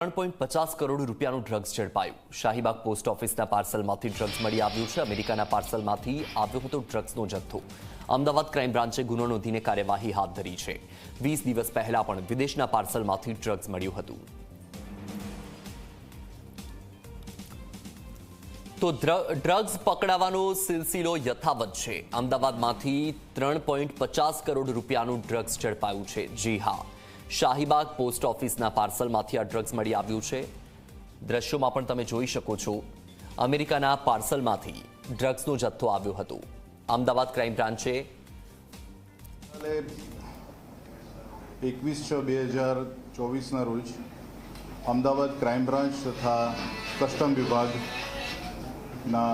ત્રણ પોઈન્ટ પચાસ કરોડ રૂપિયાનું ડ્રગ્સ ઝડપાયું. શાહીબાગ પોસ્ટ ઓફિસના પાર્સલમાંથી ડ્રગ્સ મળી આવ્યું છે. અમેરિકાના પાર્સલમાંથી આવ્યો હતો ડ્રગ્સનો જથ્થો. અમદાવાદ ક્રાઇમ બ્રાન્ચે ગુનો નોંધીને કાર્યવાહી હાથ ધરી છે. વીસ દિવસ પહેલા પણ વિદેશના પાર્સલમાંથી ડ્રગ્સ મળ્યું હતું. તો ડ્રગ્સ પકડાવાનો સિલસિલો યથાવત છે. અમદાવાદમાંથી ત્રણ પોઈન્ટ પચાસ કરોડ રૂપિયાનું ડ્રગ્સ ઝડપાયું છે. જી હા. શાહીબાગ પોસ્ટ ઓફિસના પાર્સલમાંથી આ ડ્રગ્સ મળી આવ્યું છે. દ્રશ્યોમાં પણ તમે જોઈ શકો છો, અમેરિકાના પાર્સલમાંથી ડ્રગ્સનો જથ્થો આવ્યો હતો. અમદાવાદ ક્રાઇમ બ્રાન્ચે એકવીસ છ બે હજાર ચોવીસના રોજ અમદાવાદ ક્રાઇમ બ્રાન્ચ તથા કસ્ટમ વિભાગના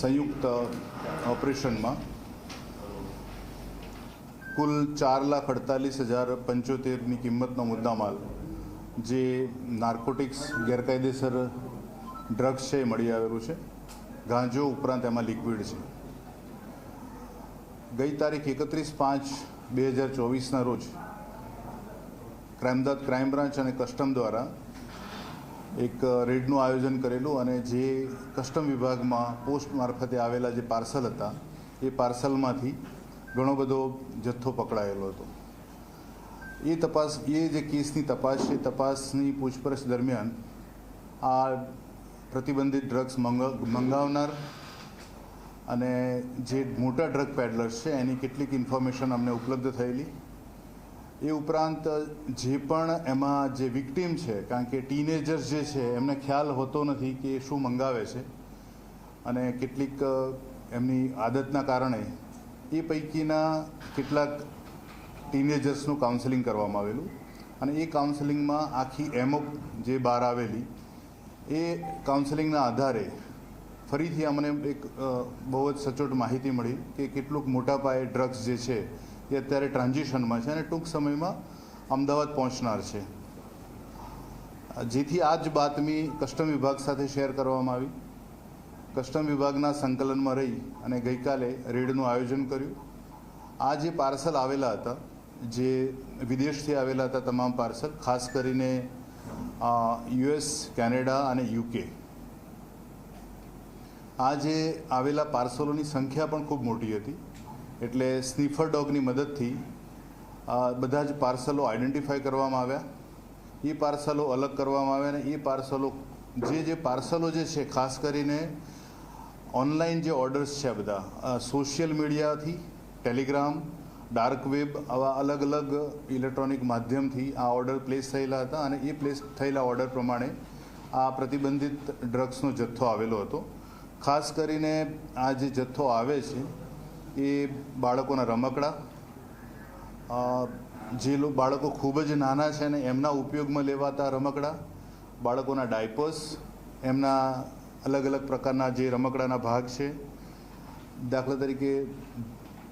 સંયુક્ત ઓપરેશનમાં કુલ ચાર લાખ અડતાલીસ હજાર પંચોતેરની કિંમતનો મુદ્દામાલ જે નાર્કોટિક્સ, ગેરકાયદેસર ડ્રગ્સ છે એ મળી આવેલું છે. ગાંજો ઉપરાંત એમાં લિક્વિડ છે. ગઈ તારીખ એકત્રીસ પાંચ બે હજાર ચોવીસના રોજ ક્રાઇમદાદ ક્રાઇમ બ્રાન્ચ અને કસ્ટમ દ્વારા એક રેડનું આયોજન કરેલું અને જે કસ્ટમ વિભાગમાં પોસ્ટ મારફતે આવેલા જે પાર્સલ હતા, એ પાર્સલમાંથી ઘણો બધો જથ્થો પકડાયેલો હતો. એ તપાસ, એ જે કેસની તપાસ છે, તપાસની પૂછપરછ દરમિયાન આ પ્રતિબંધિત ડ્રગ્સ મંગ, મંગાવનાર અને જે મોટા ડ્રગ પેડલર્સ છે, એની કેટલીક ઇન્ફોર્મેશન અમને ઉપલબ્ધ થયેલી. એ ઉપરાંત જે પણ એમાં જે વિક્ટીમ છે, કારણ કે ટીનેજર્સ જે છે, એમને ખ્યાલ હોતો નથી કે શું મંગાવે છે અને કેટલીક એમની આદતના કારણે એ પૈકીના કેટલાક ટીનેજર્સનું કાઉન્સેલિંગ કરવામાં આવેલું. અને એ કાઉન્સેલિંગમાં આખી એમઓપ જે બહાર આવેલી, એ કાઉન્સેલિંગના આધારે ફરીથી અમને એક બહુ જ સચોટ માહિતી મળી કે કેટલુંક મોટા પાયે ડ્રગ્સ જે છે, એ અત્યારે ટ્રાન્ઝિશનમાં છે અને ટૂંક સમયમાં અમદાવાદ પહોંચનાર છે. જેથી આ જ બાતમી કસ્ટમ વિભાગ સાથે શેર કરવામાં આવી. કસ્ટમ વિભાગના સંકલનમાં રહી અને ગઈકાલે રેડનું આયોજન કર્યું. આ જે પાર્સલ આવેલા હતા, જે વિદેશથી આવેલા હતા તમામ પાર્સલ, ખાસ કરીને યુએસ, કેનેડા અને યુકે. આ જે આવેલા પાર્સલોની સંખ્યા પણ ખૂબ મોટી હતી. એટલે સ્નીફર ડોગની મદદથી બધા જ પાર્સલો આઈડેન્ટિફાઈ કરવામાં આવ્યા. એ પાર્સલો અલગ કરવામાં આવ્યા અને એ પાર્સલો, જે જે પાર્સલો જે છે, ખાસ કરીને ઓનલાઈન જે ઓર્ડર્સ છે બધા સોશિયલ મીડિયાથી, ટેલિગ્રામ, ડાર્ક વેબ, આવા અલગ અલગ ઇલેક્ટ્રોનિક માધ્યમથી આ ઓર્ડર પ્લેસ થયેલા હતા અને એ પ્લેસ થયેલા ઓર્ડર પ્રમાણે આ પ્રતિબંધિત ડ્રગ્સનો જથ્થો આવેલો હતો. ખાસ કરીને આ જે જથ્થો આવે છે, એ બાળકોના રમકડા જે બાળકો ખૂબ જ નાના છે અને એમના ઉપયોગમાં લેવાતા રમકડા, બાળકોના ડાયપર્સ, એમના અલગ અલગ પ્રકારના જે રમકડાના ભાગ છે, દાખલા તરીકે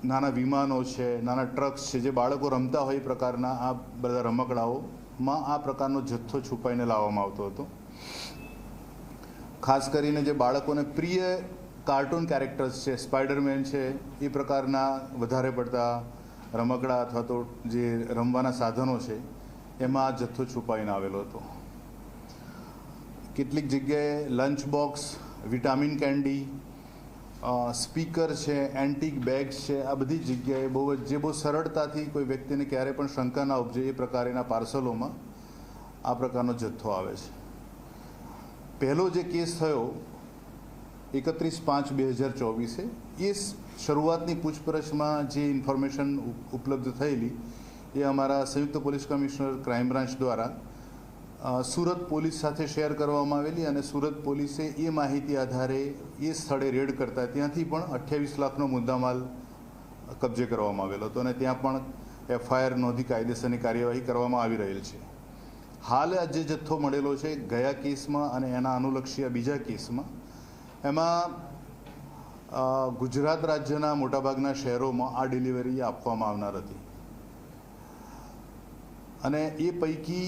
નાના વિમાનો છે, નાના ટ્રક્સ છે, જે બાળકો રમતા હોય એ પ્રકારના આ બધા રમકડાઓમાં આ પ્રકારનો જથ્થો છુપાઈને લાવવામાં આવતો હતો. ખાસ કરીને જે બાળકોને પ્રિય કાર્ટૂન કેરેક્ટર્સ છે, સ્પાઈડરમેન છે, એ પ્રકારના વધારે પડતા રમકડા અથવા તો જે રમવાના સાધનો છે, એમાં આ જથ્થો છુપાઈને આવેલો હતો. કેટલીક જગ્યાએ lunch box vitamin candy speaker છે એન્ટિક બેગ્સ છે, આ બધી જગ્યાએ બહુ જ જે બહુ સરળતાથી કોઈ વ્યક્તિને ક્યારે પણ શંકા ના ઉપજે એ પ્રકારના પાર્સલોમાં આ પ્રકારનો જથ્થો આવે છે. પહેલો જે કેસ થયો એકત્રીસ પાંચ બે હજાર ચોવીસે, એ શરૂઆતની પૂછપરછમાં જે ઇન્ફોર્મેશન ઉપલબ્ધ થયેલી એ અમારા સંયુક્ત પોલીસ કમિશનર ક્રાઇમ બ્રાન્ચ દ્વારા સુરત પોલીસ સાથે શેર કરવામાં આવેલી અને સુરત પોલીસે એ માહિતી આધારે એ સ્થળે રેડ કરતા ત્યાંથી પણ અઠ્યાવીસ લાખનો મુદ્દામાલ કબજે કરવામાં આવેલો હતો અને ત્યાં પણ એફઆઈઆર નોંધી કાયદેસરની કાર્યવાહી કરવામાં આવી રહેલ છે. હાલ આ જે જથ્થો મળેલો છે, ગયા કેસમાં અને એના અનુલક્ષી બીજા કેસમાં, એમાં ગુજરાત રાજ્યના મોટાભાગના શહેરોમાં આ ડિલિવરી આપવામાં આવનાર હતી. અને એ પૈકી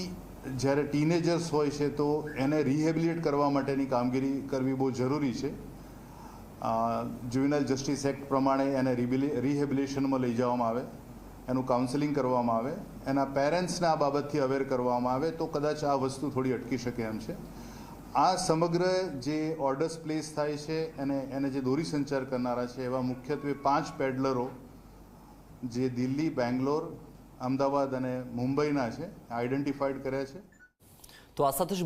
જ્યારે ટીનેજર્સ હોય છે તો એને રિહેબિલિટ કરવા માટેની કામગીરી કરવી બહુ જરૂરી છે. જુવિનલ જસ્ટિસ એક્ટ પ્રમાણે એને રિહેબિલેશનમાં લઈ જવામાં આવે, એનું કાઉન્સેલિંગ કરવામાં આવે, એના પેરેન્ટ્સને આ બાબતથી અવેર કરવામાં આવે તો કદાચ આ વસ્તુ થોડી અટકી શકે એમ છે. આ સમગ્ર જે ઓર્ડર્સ પ્લેસ થાય છે અને એને જે દોરી સંચાર કરનારા છે એવા મુખ્યત્વે પાંચ પેડલરો જે દિલ્હી, બેંગ્લોર અમદાવાદ અને મુંબઈના છે આઈડેન્ટિફાઈડ કર્યા છે. તો આ સાથે જ